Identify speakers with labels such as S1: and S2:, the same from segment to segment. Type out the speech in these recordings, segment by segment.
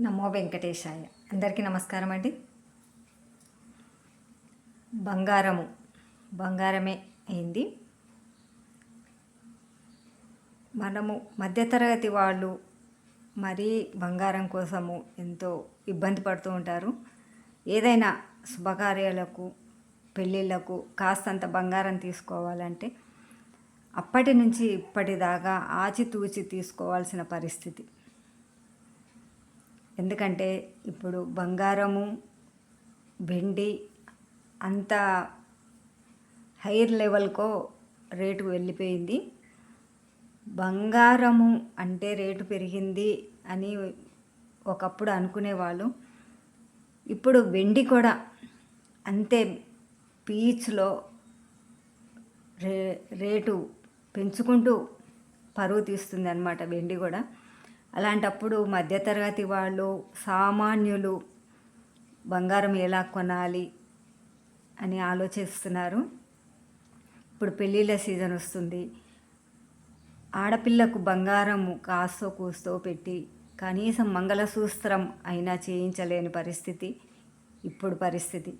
S1: నమో వెంకటేశాయ. అందరికీ నమస్కారం అండి. బంగారము. బంగారమే అయింది మనము మధ్యతరగతి వాళ్ళు మరీ బంగారం కోసము ఎంతో ఇబ్బంది పడుతూ ఉంటారు. ఏదైనా శుభకార్యాలకు పెళ్ళిళ్ళకు కాస్తంత బంగారం తీసుకోవాలంటే అప్పటి నుంచి ఇప్పటిదాకా ఆచితూచి తీసుకోవాల్సిన పరిస్థితి. ఎందుకంటే ఇప్పుడు బంగారము వెండి అంత హైర్ లెవెల్కో రేటు వెళ్ళిపోయింది. బంగారము అంటే రేటు పెరిగింది అని ఒకప్పుడు అనుకునేవాళ్ళు. ఇప్పుడు వెండి కూడా అంతే పీచ్లో రే రేటు పెంచుకుంటూ పరువు తీస్తుంది అనమాట వెండి కూడా. అలాంటప్పుడు మధ్యతరగతి వాళ్ళు సామాన్యులు బంగారం ఎలా కొనాలి అని ఆలోచిస్తున్నారు. ఇప్పుడు పెళ్ళిళ్ళ సీజన్ వస్తుంది. ఆడపిల్లకు బంగారం కాస్తో కూస్తో పెట్టి కనీసం మంగళసూత్రం అయినా చేయించలేని పరిస్థితి ఇప్పుడు పరిస్థితి.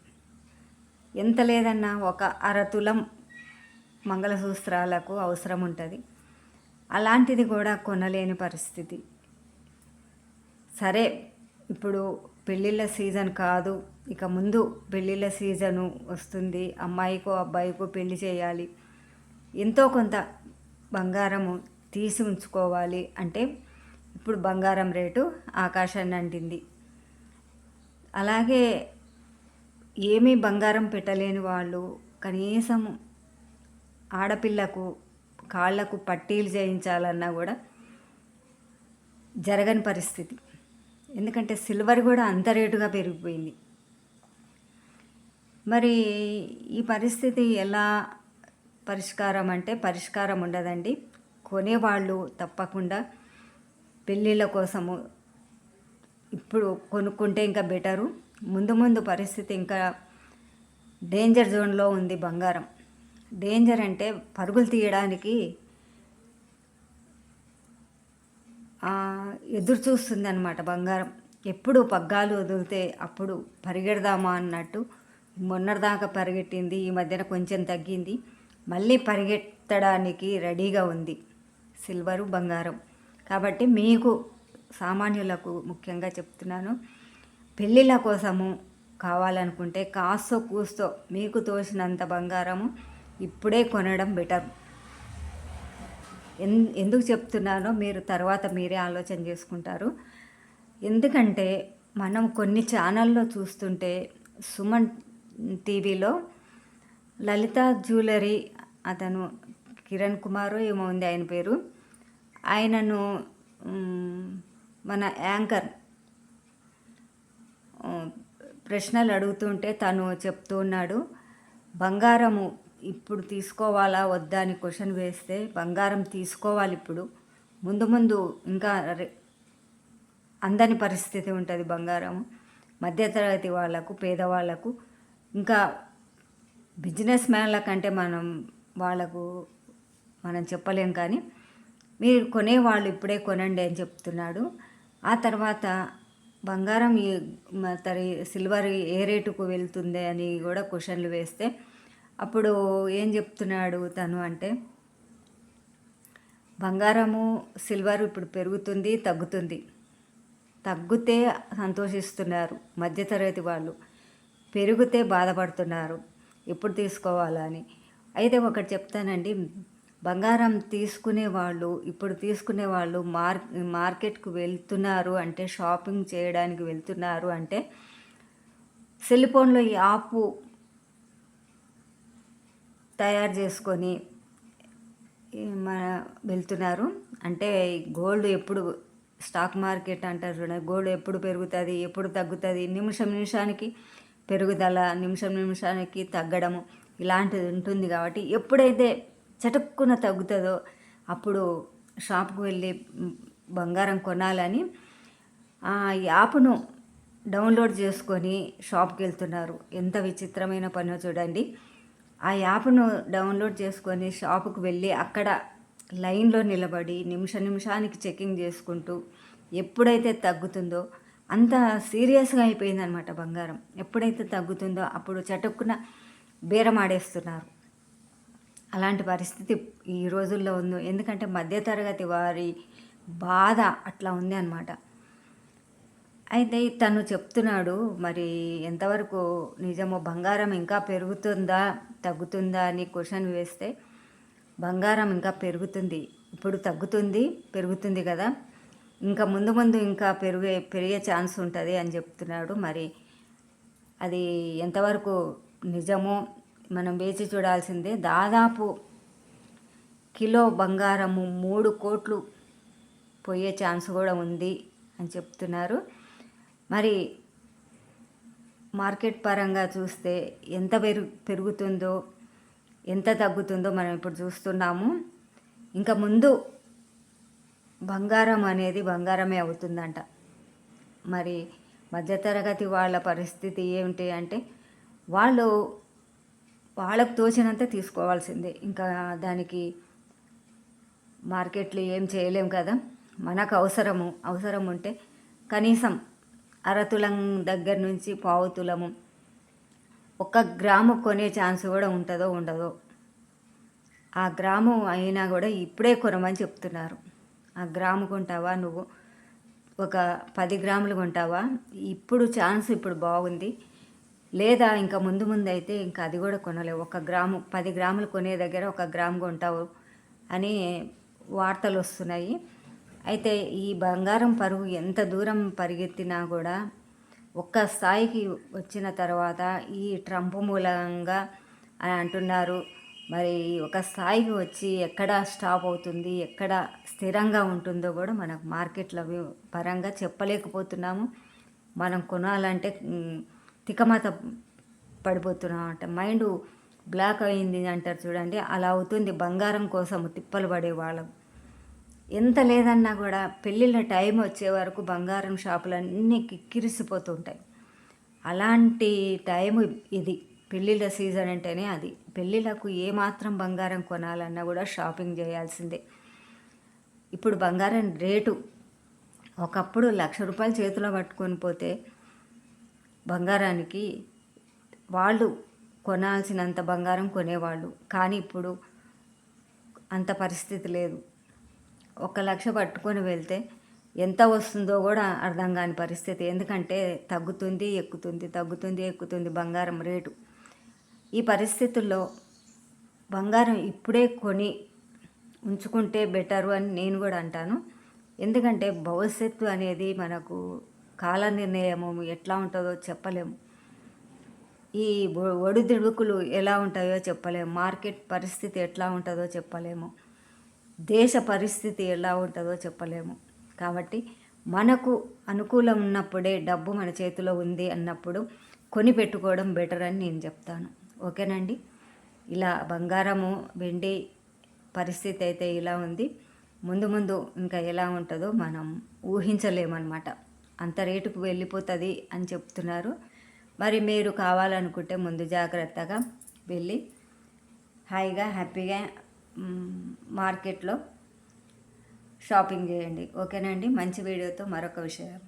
S1: ఎంత లేదన్నా ఒక అరతులం మంగళసూత్రాలకు అవసరం ఉంటుంది అలాంటిది కూడా కొనలేని పరిస్థితి. సరే ఇప్పుడు పెళ్ళిళ్ళ సీజన్ కాదు. ఇక ముందు పెళ్ళిళ్ళ సీజను వస్తుంది. అమ్మాయికో అబ్బాయికో పెళ్ళి చేయాలి. ఎంతో కొంత బంగారము తీసి ఉంచుకోవాలి అంటే ఇప్పుడు బంగారం రేటు ఆకాశాన్ని అంటింది. అలాగే ఏమీ బంగారం పెట్టలేని వాళ్ళు కనీసం ఆడపిల్లకు కాళ్ళకు పట్టీలు చేయించాలన్నా కూడా జరగని పరిస్థితి. ఎందుకంటే సిల్వర్ కూడా అంత రేటుగా పెరిగిపోయింది. మరి ఈ పరిస్థితి ఎలా పరిష్కారం అంటే పరిష్కారం ఉండదండి. కొనేవాళ్ళు తప్పకుండా పెళ్ళిళ్ళ కోసము ఇప్పుడు కొనుక్కుంటే ఇంకా బెటరు. ముందు ముందు పరిస్థితి ఇంకా డేంజర్ జోన్లో ఉంది బంగారం. డేంజర్ అంటే పరుగులు తీయడానికి ఎదురు చూస్తుంది అనమాట బంగారం. ఎప్పుడు పగ్గాలు వదిలితే అప్పుడు పరిగెడదామా అన్నట్టు మొన్నటిదాకా పరిగెట్టింది ఈ మధ్యన కొంచెం తగ్గింది. మళ్ళీ పరిగెత్తడానికి రెడీగా ఉంది సిల్వరు బంగారం. కాబట్టి మీకు సామాన్యులకు ముఖ్యంగా చెప్తున్నాను పెళ్ళిళ్ళ కోసము కావాలనుకుంటే కాస్తో కూస్తో మీకు తోసినంత బంగారము ఇప్పుడే కొనడం బెటర్. ఎందుకు చెప్తున్నానో మీరు తర్వాత మీరే ఆలోచన చేసుకుంటారు. ఎందుకంటే మనం కొన్ని ఛానల్లో చూస్తుంటే సుమన్ టీవీలో లలిత జ్యువెలరీ అతను కిరణ్ కుమార్ ఏమో ఉంది ఆయన పేరు. ఆయనను మన యాంకర్ ప్రశ్నలు అడుగుతుంటే తను చెప్తూ ఉన్నాడు. బంగారము ఇప్పుడు తీసుకోవాలా వద్దా అని క్వశ్చన్ వేస్తే బంగారం తీసుకోవాలి ఇప్పుడు. ముందు ముందు ఇంకా అందని పరిస్థితి ఉంటుంది బంగారం. మధ్యతరగతి వాళ్ళకు పేదవాళ్ళకు ఇంకా బిజినెస్ మ్యాన్ల కంటే మనం వాళ్ళకు మనం చెప్పలేం కానీ మీరు కొనేవాళ్ళు ఇప్పుడే కొనండి అని చెప్తున్నాడు. ఆ తర్వాత బంగారం తరి సిల్వర్ ఏ రేటుకు వెళ్తుంది అని కూడా క్వశ్చన్లు వేస్తే అప్పుడు ఏం చెప్తున్నాడు తను అంటే బంగారము సిల్వర్ ఇప్పుడు పెరుగుతుంది తగ్గుతుంది. తగ్గితే సంతోషిస్తున్నారు మధ్యతరగతి వాళ్ళు. పెరిగితే బాధపడుతున్నారు. ఎప్పుడు తీసుకోవాలని అయితే ఒకటి చెప్తానండి బంగారం తీసుకునే వాళ్ళు ఇప్పుడు తీసుకునే వాళ్ళు మార్ మార్కెట్కు వెళ్తున్నారు అంటే షాపింగ్ చేయడానికి వెళ్తున్నారు అంటే సెల్ ఫోన్లో ఈ యాప్ తయారు చేసుకొని మన వెళ్తున్నారు. అంటే గోల్డ్ ఎప్పుడు స్టాక్ మార్కెట్ అంటారు చూడండి. గోల్డ్ ఎప్పుడు పెరుగుతుంది ఎప్పుడు తగ్గుతుంది నిమిషం నిమిషానికి పెరుగుదల నిమిషం నిమిషానికి తగ్గడము ఇలాంటిది ఉంటుంది కాబట్టి ఎప్పుడైతే చటుక్కున తగ్గుతుందో అప్పుడు షాప్కి వెళ్ళి బంగారం కొనాలని ఆ యాప్ను డౌన్లోడ్ చేసుకొని షాప్కి వెళ్తున్నారు. ఎంత విచిత్రమైన పనో చూడండి. ఆ యాప్ను డౌన్లోడ్ చేసుకొని షాపుకు వెళ్ళి అక్కడ లైన్లో నిలబడి నిమిష నిమిషానికి చెకింగ్ చేసుకుంటూ ఎప్పుడైతే తగ్గుతుందో అంత సీరియస్గా అయిపోయిందనమాట బంగారం. ఎప్పుడైతే తగ్గుతుందో అప్పుడు చటుక్కున బేరం ఆడేస్తున్నారు. అలాంటి పరిస్థితి ఈ రోజుల్లో ఉంది. ఎందుకంటే మధ్యతరగతి వారి బాధ అట్లా ఉంది అనమాట. అయితే తను చెప్తున్నాడు మరి ఎంతవరకు నిజమో బంగారం ఇంకా పెరుగుతుందా తగ్గుతుందా అని క్వశ్చన్ వేస్తే బంగారం ఇంకా పెరుగుతుంది. ఇప్పుడు తగ్గుతుంది పెరుగుతుంది కదా. ఇంకా ముందు ముందు ఇంకా పెరిగే పెరిగే ఛాన్స్ ఉంటుంది అని చెప్తున్నాడు. మరి అది ఎంతవరకు నిజమో మనం వేచి చూడాల్సిందే. దాదాపు కిలో బంగారము మూడు కోట్లు పోయే ఛాన్స్ కూడా ఉంది అని చెప్తున్నారు. మరి మార్కెట్ పరంగా చూస్తే ఎంత పెరుగు పెరుగుతుందో ఎంత తగ్గుతుందో మనం ఇప్పుడు చూస్తున్నాము. ఇంకా ముందు బంగారం అనేది బంగారమే అవుతుందంట. మరి మధ్యతరగతి వాళ్ళ పరిస్థితి ఏమిటి అంటే వాళ్ళు వాళ్ళకు తోచినంత తీసుకోవాల్సిందే. ఇంకా దానికి మార్కెట్లు ఏం చేయలేం కదా. మనకు అవసరము అవసరం ఉంటే కనీసం అరతులం దగ్గర నుంచి పావు తులము. ఒక గ్రాము కొనే ఛాన్స్ కూడా ఉంటుందో ఉండదో. ఆ గ్రాము అయినా కూడా ఇప్పుడే కొనమని చెప్తున్నారు. ఆ గ్రాము కొంటావా నువ్వు? ఒక పది గ్రాములు కొంటావా? ఇప్పుడు ఛాన్స్ ఇప్పుడు బాగుంది. లేదా ఇంకా ముందు ముందు అయితే ఇంకా అది కూడా కొనలేవు. ఒక గ్రాము పది గ్రాములు కొనే దగ్గర ఒక గ్రాము కొంటావు అని వార్తలు వస్తున్నాయి. అయితే ఈ బంగారం పరుగు ఎంత దూరం పరిగెత్తినా కూడా ఒక్క స్థాయికి వచ్చిన తర్వాత ఈ ట్రంప్ మూలంగా అని అంటున్నారు. మరి ఒక స్థాయికి వచ్చి ఎక్కడ స్టాప్ అవుతుంది ఎక్కడ స్థిరంగా ఉంటుందో కూడా మనకు మార్కెట్ల పరంగా చెప్పలేకపోతున్నాము. మనం కొనాలంటే తికమత పడిపోతున్నాం అంట. మైండ్ బ్లాక్ అయింది అంటారు చూడండి. అలా అవుతుంది. బంగారం కోసం తిప్పలు పడే వాళ్ళం. ఎంత లేదన్నా కూడా పెళ్ళిళ్ళ టైం వచ్చే వరకు బంగారం షాపులన్నీ కిక్కిరిసిపోతుంటాయి. అలాంటి టైం ఇది. పెళ్ళిళ్ళ సీజన్ అంటేనే అది. పెళ్ళిళ్ళకు ఏమాత్రం బంగారం కొనాలన్నా కూడా షాపింగ్ చేయాల్సిందే. ఇప్పుడు బంగారం రేటు ఒకప్పుడు లక్ష రూపాయలు చేతిలో పట్టుకొని పోతే బంగారానికి వాళ్ళు కొనాల్సినంత బంగారం కొనేవాళ్ళు. కానీ ఇప్పుడు అంత పరిస్థితి లేదు. ఒక లక్ష పట్టుకొని వెళ్తే ఎంత వస్తుందో కూడా అర్థం కాని పరిస్థితి. ఎందుకంటే తగ్గుతుంది ఎక్కుతుంది తగ్గుతుంది ఎక్కుతుంది బంగారం రేటు. ఈ పరిస్థితుల్లో బంగారం ఇప్పుడే కొని ఉంచుకుంటే బెటరు అని నేను కూడా అంటాను. ఎందుకంటే భవిష్యత్తు అనేది మనకు కాల నిర్ణయము ఎట్లా ఉంటుందో చెప్పలేము. ఈ ఒడిదుడుకులు ఎలా ఉంటాయో చెప్పలేము. మార్కెట్ పరిస్థితి ఎట్లా ఉంటుందో చెప్పలేము. దేశ పరిస్థితి ఎలా ఉంటుందో చెప్పలేము. కాబట్టి మనకు అనుకూలం ఉన్నప్పుడే డబ్బు మన చేతిలో ఉంది అన్నప్పుడు కొని పెట్టుకోవడం బెటర్ అని నేను చెప్తాను. ఓకేనండి? ఇలా బంగారము వెండి పరిస్థితి అయితే ఇలా ఉంది. ముందు ముందు ఇంకా ఎలా ఉంటుందో మనం ఊహించలేమన్నమాట. అంత రేటుకు వెళ్ళిపోతుంది అని చెప్తున్నారు. మరి మీరు కావాలనుకుంటే ముందు జాగ్రత్తగా వెళ్ళి హాయిగా హ్యాపీగా మార్కెట్లో షాపింగ్ చేయండి. ఓకేనండి మంచి వీడియోతో మరొక విషయం